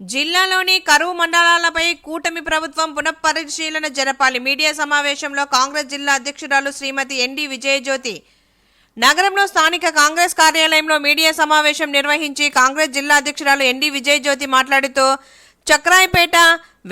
జిల్లాలోని కరువు మండలాలపై కూటమి ప్రభుత్వం పునఃపరిశీలన జరపాలి. మీడియా సమావేశంలో కాంగ్రెస్ జిల్లా అధ్యక్షురాలు శ్రీమతి ఎన్డి విజయజ్యోతి. నగరంలో స్థానిక కాంగ్రెస్ కార్యాలయంలో మీడియా సమావేశం నిర్వహించి కాంగ్రెస్ జిల్లా అధ్యక్షురాలు ఎన్డి విజయజ్యోతి మాట్లాడుతూ చక్రాయపేట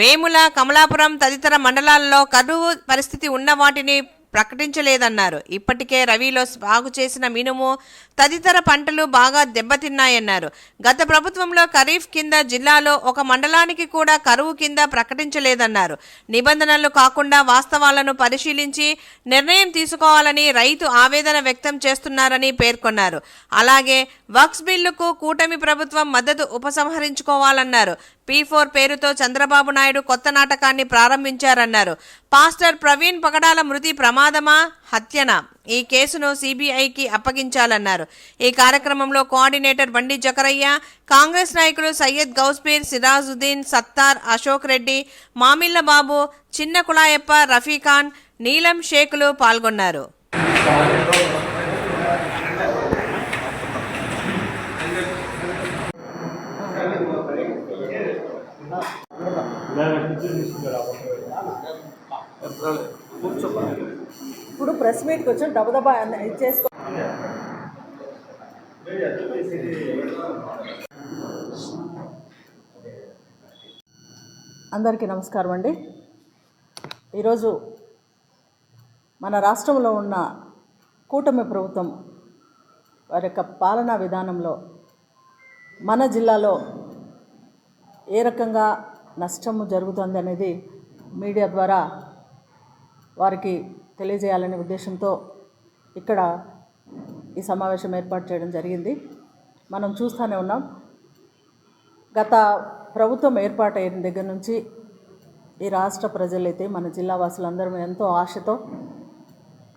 వేముల కమలాపురం తదితర మండలాల్లో కరువు పరిస్థితి ఉన్న వాటిని ప్రకటించలేదన్నారు. ఇప్పటికే రవిలో సాగు చేసిన మినుము తదితర పంటలు బాగా దెబ్బతిన్నాయన్నారు. గత ప్రభుత్వంలో ఖరీఫ్ కింద జిల్లాలో ఒక మండలానికి కూడా కరువు కింద ప్రకటించలేదన్నారు. నిబంధనలు కాకుండా వాస్తవాలను పరిశీలించి నిర్ణయం తీసుకోవాలని రైతు ఆవేదన వ్యక్తం చేస్తున్నారని పేర్కొన్నారు. అలాగే వక్స్ బిల్లుకు కూటమి ప్రభుత్వం మద్దతు ఉపసంహరించుకోవాలన్నారు. పీ ఫోర్ పేరుతో చంద్రబాబు నాయుడు కొత్త నాటకాన్ని ప్రారంభించారన్నారు. పాస్టర్ ప్రవీణ్ పగడాల మృతి ప్రమాదమా? హత్యనా? ఈ కేసును సిబిఐకి అప్పగించాలన్నారు. ఈ కార్యక్రమంలో కోఆర్డినేటర్ బండి జకరయ్య కాంగ్రెస్ నాయకులు సయ్యద్ గౌస్పీర్ సిరాజుద్దీన్ సత్తార్ అశోక్ రెడ్డి మామిళ్ళ బాబు చిన్న కుళాయప్ప రఫీఖాన్ నీలం షేకులు పాల్గొన్నారు. ఇప్పుడు ప్రెస్ మీట్కి వచ్చి దబదబా అన్న- ఇది చేసుకో అందరికీ నమస్కారం అండి. ఈరోజు మన రాష్ట్రంలో ఉన్న కూటమి ప్రభుత్వం వారి యొక్క పాలనా విధానంలో మన జిల్లాలో ఏ రకంగా నష్టము జరుగుతుంది అనేది మీడియా ద్వారా వారికి తెలియజేయాలనే ఉద్దేశంతో ఇక్కడ ఈ సమావేశం ఏర్పాటు చేయడం జరిగింది. మనం చూస్తూనే ఉన్నాం. గత ప్రభుత్వం ఏర్పాటు అయిన దగ్గర నుంచి ఈ రాష్ట్ర ప్రజలైతే మన జిల్లా వాసులందరం ఎంతో ఆశతో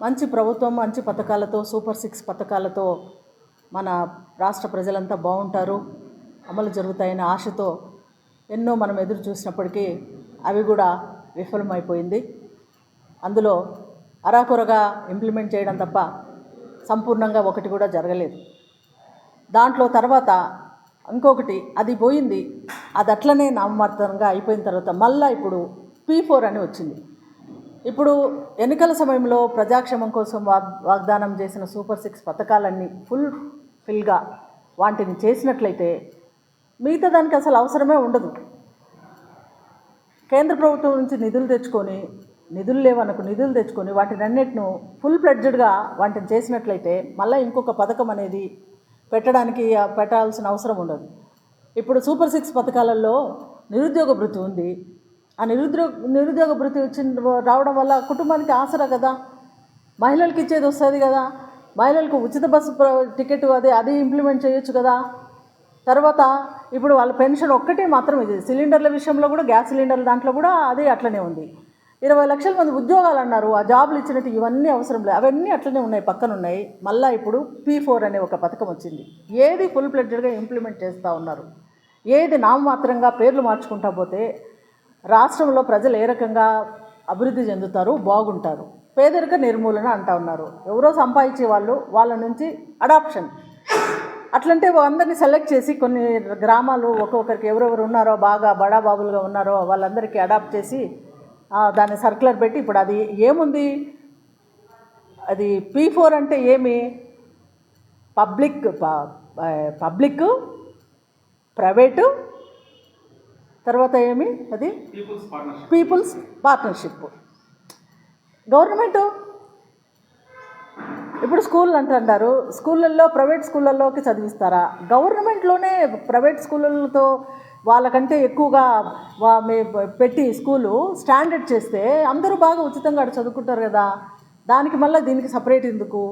మంచి ప్రభుత్వం మంచి పథకాలతో సూపర్ సిక్స్ పథకాలతో మన రాష్ట్ర ప్రజలంతా బాగుంటారు అమలు జరుగుతాయనే ఆశతో ఎన్నో మనం ఎదురు చూసినప్పటికీ అవి కూడా విఫలమైపోయింది. అందులో అరాకొరగా ఇంప్లిమెంట్ చేయడం తప్ప సంపూర్ణంగా ఒకటి కూడా జరగలేదు. దాంట్లో తర్వాత ఇంకొకటి అది పోయింది. అది అట్లనే నామమాత్రంగా అయిపోయిన తర్వాత మళ్ళీ ఇప్పుడు పీ ఫోర్ అని వచ్చింది. ఇప్పుడు ఎన్నికల సమయంలో ప్రజాక్షేమం కోసం వాగ్ వాగ్దానం చేసిన సూపర్ సిక్స్ పథకాలన్నీ ఫుల్ ఫిల్గా వాటిని చేసినట్లయితే మిగతా దానికి అసలు అవసరమే ఉండదు. కేంద్ర ప్రభుత్వం నుంచి నిధులు తెచ్చుకొని నిధులు లేవనకు నిధులు తెచ్చుకొని వాటిని అన్నిటిను ఫుల్ ప్లెడ్జెడ్గా వాటిని చేసినట్లయితే మళ్ళీ ఇంకొక పథకం అనేది పెట్టడానికి పెట్టాల్సిన అవసరం ఉండదు. ఇప్పుడు సూపర్ సిక్స్ పథకాలలో నిరుద్యోగ భృతి ఉంది. ఆ నిరుద్యోగ నిరుద్యోగ భృతి వచ్చిన రావడం వల్ల కుటుంబానికి ఆసరా కదా. మహిళలకు ఇచ్చేది వస్తుంది కదా. మహిళలకు ఉచిత బస్సు టికెట్ అదే అది ఇంప్లిమెంట్ చేయొచ్చు కదా. తర్వాత ఇప్పుడు వాళ్ళ పెన్షన్ ఒక్కటే మాత్రం ఇది. సిలిండర్ల విషయంలో కూడా గ్యాస్ సిలిండర్ల దాంట్లో కూడా అదే అట్లనే ఉంది. ఇరవై లక్షల మంది ఉద్యోగాలు అన్నారు. ఆ జాబులు ఇచ్చినట్టు ఇవన్నీ అవసరం లేదు అవన్నీ అట్లనే ఉన్నాయి పక్కన ఉన్నాయి. మళ్ళీ ఇప్పుడు పీ ఫోర్ అనే ఒక పథకం వచ్చింది. ఏది ఫుల్ ఫ్లెడ్జెడ్గా ఇంప్లిమెంట్ చేస్తూ ఉన్నారు? ఏది నామమాత్రంగా పేర్లు మార్చుకుంటా పోతే రాష్ట్రంలో ప్రజలు ఏ రకంగా అభివృద్ధి చెందుతారు? బాగుంటారు. పేదరిక నిర్మూలన అంటా ఉన్నారు. ఎవరో సంపాదించే వాళ్ళు వాళ్ళ నుంచి అడాప్షన్ అట్లంటే అందరినీ సెలెక్ట్ చేసి కొన్ని గ్రామాలు ఒక్కొక్కరికి ఎవరెవరు ఉన్నారో బాగా బడా బాబులుగా ఉన్నారో వాళ్ళందరికీ అడాప్ట్ చేసి దాన్ని సర్క్యులర్ పెట్టి ఇప్పుడు అది ఏముంది? అది పీ ఫోర్ అంటే ఏమి? పబ్లిక్ పబ్లిక్ ప్రైవేటు తర్వాత ఏమి అది? People's partnership. గవర్నమెంటు ఇప్పుడు స్కూల్ అంటారు స్కూళ్ళల్లో ప్రైవేట్ స్కూళ్ళల్లోకి చదివిస్తారా? గవర్నమెంట్లోనే ప్రైవేట్ స్కూళ్ళతో వాళ్ళకంటే ఎక్కువగా వా పెట్టి స్కూలు స్టాండర్డ్ చేస్తే అందరూ బాగా ఉచితంగా చదువుకుంటారు కదా. దానికి మళ్ళీ దీనికి సపరేట్ ఎందుకు?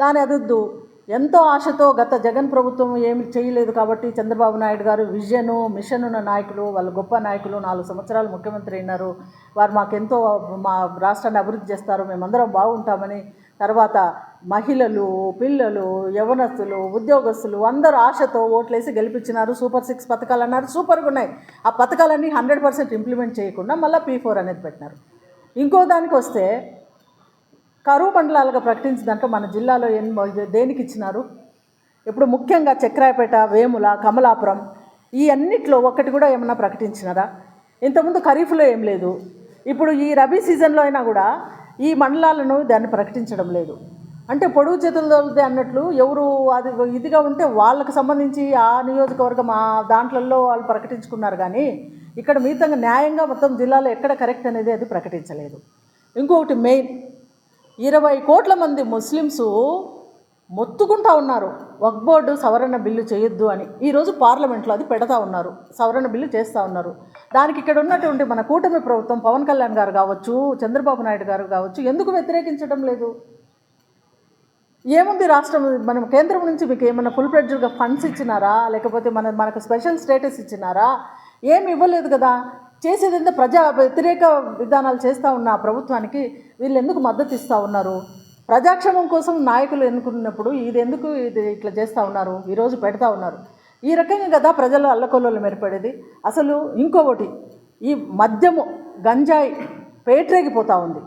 దాని అదొద్దు. ఎంతో ఆశతో గత జగన్ ప్రభుత్వం ఏమి చేయలేదు కాబట్టి చంద్రబాబు నాయుడు గారు విజను మిషన్ ఉన్న నాయకులు వాళ్ళు గొప్ప నాయకులు నాలుగు సంవత్సరాలు ముఖ్యమంత్రి అయినారు. వారు మాకెంతో మా రాష్ట్రాన్ని అభివృద్ధి చేస్తారు మేమందరం బాగుంటామని తర్వాత మహిళలు పిల్లలు యవనస్తులు ఉద్యోగస్తులు అందరూ ఆశతో ఓట్లేసి గెలిపించినారు. సూపర్ సిక్స్ పథకాలు అన్నారు. సూపర్గా ఉన్నాయి. ఆ పథకాలన్నీ హండ్రెడ్ పర్సెంట్ ఇంప్లిమెంట్ చేయకుండా మళ్ళీ పీ ఫోర్ అనేది పెట్టినారు. ఇంకో దానికి వస్తే కరువు మండలాలుగా ప్రకటించిన దాంట్లో మన జిల్లాలో ఎన్ దేనికి ఇచ్చినారు? ఇప్పుడు ముఖ్యంగా చక్రాయపేట వేముల కమలాపురం ఈ అన్నిట్లో ఒకటి కూడా ఏమన్నా ప్రకటించినారా? ఇంతకుముందు ఖరీఫ్లో ఏం లేదు. ఇప్పుడు ఈ రబీ సీజన్లో అయినా కూడా ఈ మండలాలను దాన్ని ప్రకటించడం లేదు. అంటే పొడుగు చేతులది అన్నట్లు ఎవరు అది ఇదిగా ఉంటే వాళ్ళకు సంబంధించి ఆ నియోజకవర్గం ఆ దాంట్లలో వాళ్ళు ప్రకటించుకున్నారు కానీ ఇక్కడ మిగతా న్యాయంగా మొత్తం జిల్లాలో ఎక్కడ కరెక్ట్ అనేది అది ప్రకటించలేదు. ఇంకొకటి మెయిన్ ఇరవై కోట్ల మంది ముస్లిమ్స్ మొత్తుకుంటా ఉన్నారు. వక్ బోర్డు సవరణ బిల్లు చేయొద్దు అని. ఈరోజు పార్లమెంట్లో అది పెడతా ఉన్నారు. సవరణ బిల్లు చేస్తూ ఉన్నారు. దానికి ఇక్కడ ఉన్నటువంటి మన కూటమి ప్రభుత్వం పవన్ కళ్యాణ్ గారు కావచ్చు చంద్రబాబు నాయుడు గారు కావచ్చు ఎందుకు వ్యతిరేకించడం లేదు? ఏముంది రాష్ట్రం? మనం కేంద్రం నుంచి మీకు ఏమైనా ఫుల్ ఫ్లెడ్జ్డ్గా ఫండ్స్ ఇచ్చినారా? లేకపోతే మన మనకు స్పెషల్ స్టేటస్ ఇచ్చినారా? ఏమి ఇవ్వలేదు కదా. చేసేది ప్రజా వ్యతిరేక విధానాలు చేస్తూ ఉన్న ప్రభుత్వానికి వీళ్ళు ఎందుకు మద్దతు ఇస్తూ ఉన్నారు? ప్రజాక్షేమం కోసం నాయకులు ఎన్నుకున్నప్పుడు ఇది ఎందుకు ఇది ఇట్లా చేస్తూ ఉన్నారు? ఈరోజు పెడతా ఉన్నారు. ఈ రకంగా కదా ప్రజలు అల్లకొల్లలు మెరిపడేది. అసలు ఇంకొకటి ఈ మద్యము గంజాయి పేట్రేగిపోతూ ఉంది.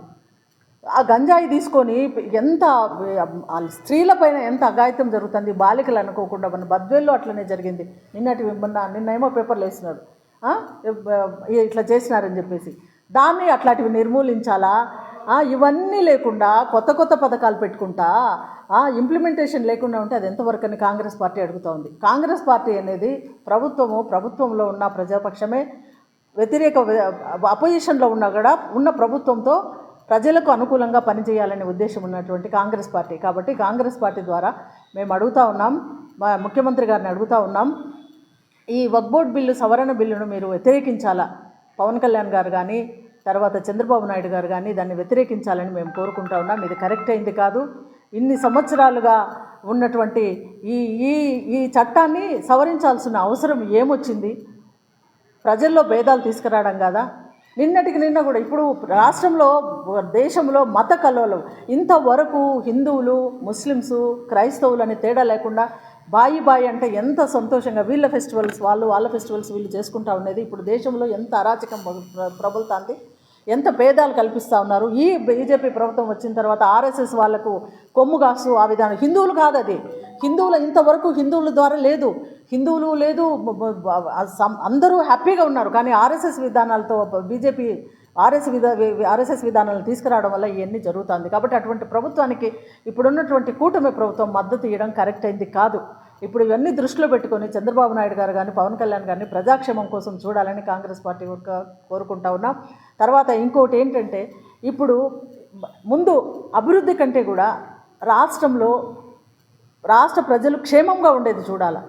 ఆ గంజాయి తీసుకొని ఎంత స్త్రీలపైన ఎంత అఘాయిత్యం జరుగుతుంది? బాలికలు అనుకోకుండా మన బద్వేల్లో అట్లనే జరిగింది. నిన్నటి మొన్న నిన్నేమో పేపర్లు వేసినారు. ఇట్లా చేసినారని చెప్పేసి. దాన్ని అట్లాంటివి నిర్మూలించాలా? ఇవన్నీ లేకుండా కొత్త కొత్త పథకాలు పెట్టుకుంటా ఇంప్లిమెంటేషన్ లేకుండా ఉంటే అది ఎంతవరకు అని కాంగ్రెస్ పార్టీ అడుగుతూ ఉంది కాంగ్రెస్ పార్టీ అనేది ప్రభుత్వము ప్రభుత్వంలో ఉన్న ప్రజాపక్షమే వ్యతిరేక అపోజిషన్లో ఉన్నా కూడా ఉన్న ప్రభుత్వంతో ప్రజలకు అనుకూలంగా పనిచేయాలనే ఉద్దేశం ఉన్నటువంటి కాంగ్రెస్ పార్టీ. కాబట్టి కాంగ్రెస్ పార్టీ ద్వారా మేము అడుగుతా ఉన్నాం మా ముఖ్యమంత్రి గారిని అడుగుతా ఉన్నాం ఈ వక్బోర్డ్ బిల్లు సవరణ బిల్లును మీరు వ్యతిరేకించాలా? పవన్ కళ్యాణ్ గారు కానీ తర్వాత చంద్రబాబు నాయుడు గారు కానీ దాన్ని వ్యతిరేకించాలని మేము కోరుకుంటా ఉన్నాం. ఇది కరెక్ట్ అయింది కాదు. ఇన్ని సంవత్సరాలుగా ఉన్నటువంటి ఈ ఈ ఈ చట్టాన్ని సవరించాల్సిన అవసరం ఏమొచ్చింది? ప్రజల్లో భేదాలు తీసుకురావడం కదా? నిన్నటికి నిన్న కూడా ఇప్పుడు రాష్ట్రంలో దేశంలో మత కలవలు ఇంతవరకు హిందువులు ముస్లిమ్స్ క్రైస్తవులు అనే తేడా లేకుండా బాయి బాయి అంటే ఎంత సంతోషంగా వీళ్ళ ఫెస్టివల్స్ వాళ్ళు వాళ్ళ ఫెస్టివల్స్ వీళ్ళు చేసుకుంటా ఉండేది. ఇప్పుడు దేశంలో ఎంత అరాచకం ప్రబలుతుంది. ఎంత భేదాలు కల్పిస్తూ ఉన్నారు? ఈ బీజేపీ ప్రభుత్వం వచ్చిన తర్వాత ఆర్ఎస్ఎస్ వాళ్ళకు కొమ్ము కాసు ఆ విధానం. హిందువులు కాదు అది. హిందువులు ఇంతవరకు హిందువుల ద్వారా లేదు. హిందువులు లేదు అందరూ హ్యాపీగా ఉన్నారు. కానీ ఆర్ఎస్ఎస్ విధానాలతో బీజేపీ ఆర్ఎస్ విధా ఆర్ఎస్ఎస్ విధానాలను తీసుకురావడం వల్ల ఇవన్నీ జరుగుతుంది. కాబట్టి అటువంటి ప్రభుత్వానికి ఇప్పుడున్నటువంటి కూటమి ప్రభుత్వం మద్దతు ఇవ్వడం కరెక్ట్ అయింది కాదు. ఇప్పుడు ఇవన్నీ దృష్టిలో పెట్టుకొని చంద్రబాబు నాయుడు గారు కానీ పవన్ కళ్యాణ్ గారిని ప్రజాక్షేమం కోసం చూడాలని కాంగ్రెస్ పార్టీ వర్గ కోరుకుంటా ఉన్నాం. తర్వాత ఇంకోటి ఏంటంటే ఇప్పుడు ముందు అభివృద్ధి కంటే కూడా రాష్ట్రంలో రాష్ట్ర ప్రజలు క్షేమంగా ఉండేది చూడాలి.